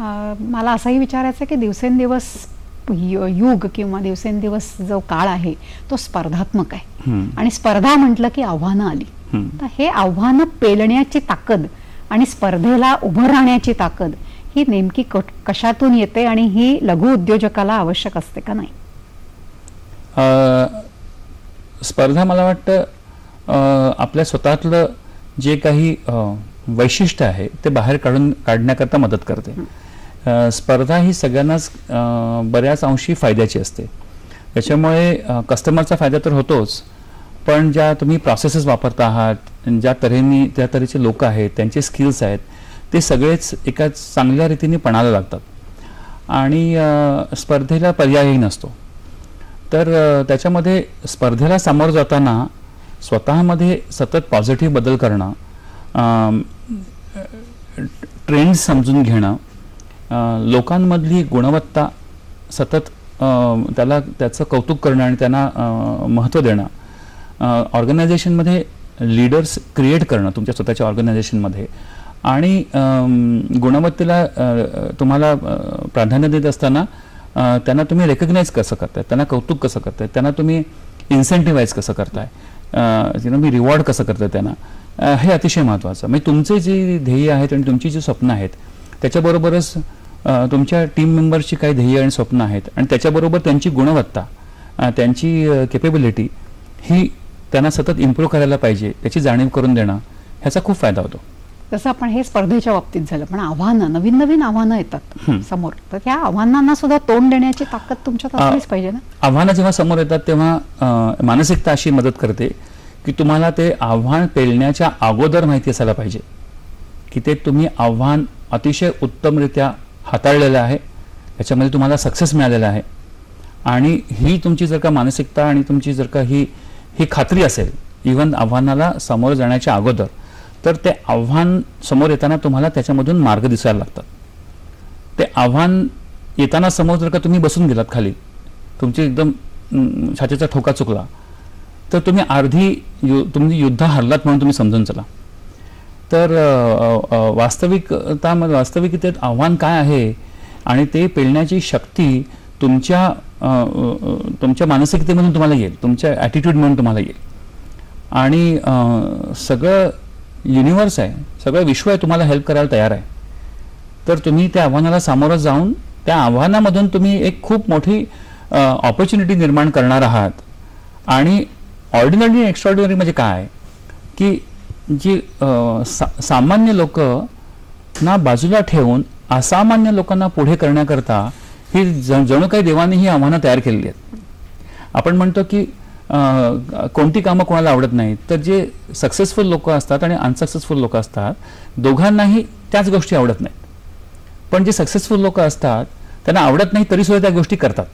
मला असंही विचारायचं की दिवसेंदिवस युग किंवा दिवसेंदिवस जो काळ आहे तो स्पर्धात्मक आहे. आणि स्पर्धा म्हटलं की आव्हानं आली. तर हे आव्हानं पेलण्याची ताकद आणि स्पर्धेला उभं राहण्याची ताकद ही नेमकी कशातून येते आणि ही लघु उद्योजकाला आवश्यक असते का नाही? स्पर्धा मला वाटतं आपल्या स्वतःतलं जे काही वैशिष्ट्य आहे ते बाहेर काढून काढण्याकरता मदत करते. स्पर्धा ही सगळ्यांनाच बऱ्याच अंशी फायद्याची असते. त्याच्यामुळे कस्टमरचा फायदा तर होतोच पण ज्या तुम्ही प्रोसेसेस वापरता आहात ज्या तऱ्हेने त्या तऱ्हेचे लोक आहेत त्यांचे स्किल्स आहेत ते सगळेच एका चांगल्या रीतीने पणाला लागतात. आणि स्पर्धेला पर्यायही नसतो. तर त्याच्यामध्ये स्पर्धेला सामोरं जाताना स्वतःमध्ये सतत पॉझिटिव्ह बदल करणं ट्रेंड समजून घेणं लोकांमधली गुणवत्ता सतत त्याला त्याचं कौतुक करणं आणि त्यांना महत्त्व देणं ऑर्गनायझेशनमध्ये लीडर्स क्रिएट करणं तुमच्या स्वतःच्या ऑर्गनायझेशनमध्ये. आणि गुणवत्तेला तुम्हाला प्राधान्य देत असताना त्यांना तुम्ही रेकग्नाईज कसं करताय? त्यांना कौतुक कसं करताय? त्यांना तुम्ही इन्सेंटिव्हाइज कसं करताय? तुम्ही मी रिवॉर्ड कसं करताय त्यांना? हे अतिशय महत्त्वाचं. म्हणजे तुमचे जे ध्येय आहेत आणि तुमची जी स्वप्न आहेत त्याच्याबरोबरच तुमच्या टीम मेंबर्सची काही ध्येय आणि स्वप्न आहेत. आणि त्याच्याबरोबर त्यांची गुणवत्ता त्यांची केपेबिलिटी ही त्यांना सतत इम्प्रूव्ह करायला पाहिजे त्याची जाणीव करून देणं ह्याचा खूप फायदा होतो. जसं आपण हे स्पर्धेच्या बाबतीत झालं पण आव्हानं नवीन नवीन आव्हानं येतात. समोर. तर त्या आव्हानांना सुद्धा तोंड देण्याची ताकद तुमच्यात असलीच पाहिजे ना? आव्हानं जेव्हा समोर येतात तेव्हा मानसिकता अशी मदत करते की तुम्हाला ते आव्हान पेलण्याच्या अगोदर माहिती असायला पाहिजे. की ते तुम्ही आव्हान अतिशय उत्तमरित्या हाताळलेलं आहे. याच्यामध्ये तुम्हाला सक्सेस मिळालेला आहे. आणि ही तुमची जर का मानसिकता आणि तुमची जर का ही ही खात्री असेल इवन आव्हानाला समोर जाण्याच्या अगोदर तर ते आव्हान समोर येताना तुम्हाला त्याच्यामधून मार्ग दिसायला लागतात. ते आव्हान येताना समोर जर का तुम्ही बसून गेलात खाली तुमची एकदम छातीचा ठोका चुकला तर तुम्ही अर्धी यु तुम्ही युद्ध हरलात म्हणून तुम्ही समजून चला. तर वास्तविकता वास्तविकतेत आव्हान काय आहे आणि ते पेलण्याची शक्ती तुमच्या तुमच्या मानसिकतेमधून तुम्हाला येईल तुमच्या ॲटिट्यूडमधून तुम्हाला येईल. आणि सगळं युनिवर्स आहे सगळं विश्व आहे तुम्हाला हेल्प करायला तयार आहे. तर तुम्ही त्या आव्हानाला सामोरं जाऊन त्या आव्हानामधून तुम्ही एक खूप मोठी ऑपॉर्च्युनिटी निर्माण करणार आहात. आणि ऑर्डिनरी एक्स्ट्रॉर्डिनरी म्हणजे काय? की जी सा सामान्य लोक ना बाजूला ठेवून असामान्य लोकांना पुढे करण्याकरता ही जणू काही देवाने ही आव्हानं तयार केलेली आहेत. आपण म्हणतो की कोणती कामं कोणाला आवडत नाहीत तर जे सक्सेसफुल लोक असतात आणि अनसक्सेसफुल लोक असतात दोघांनाही त्याच गोष्टी आवडत नाहीत. पण जे सक्सेसफुल लोक असतात त्यांना आवडत नाही तरी सुद्धा त्या गोष्टी करतात.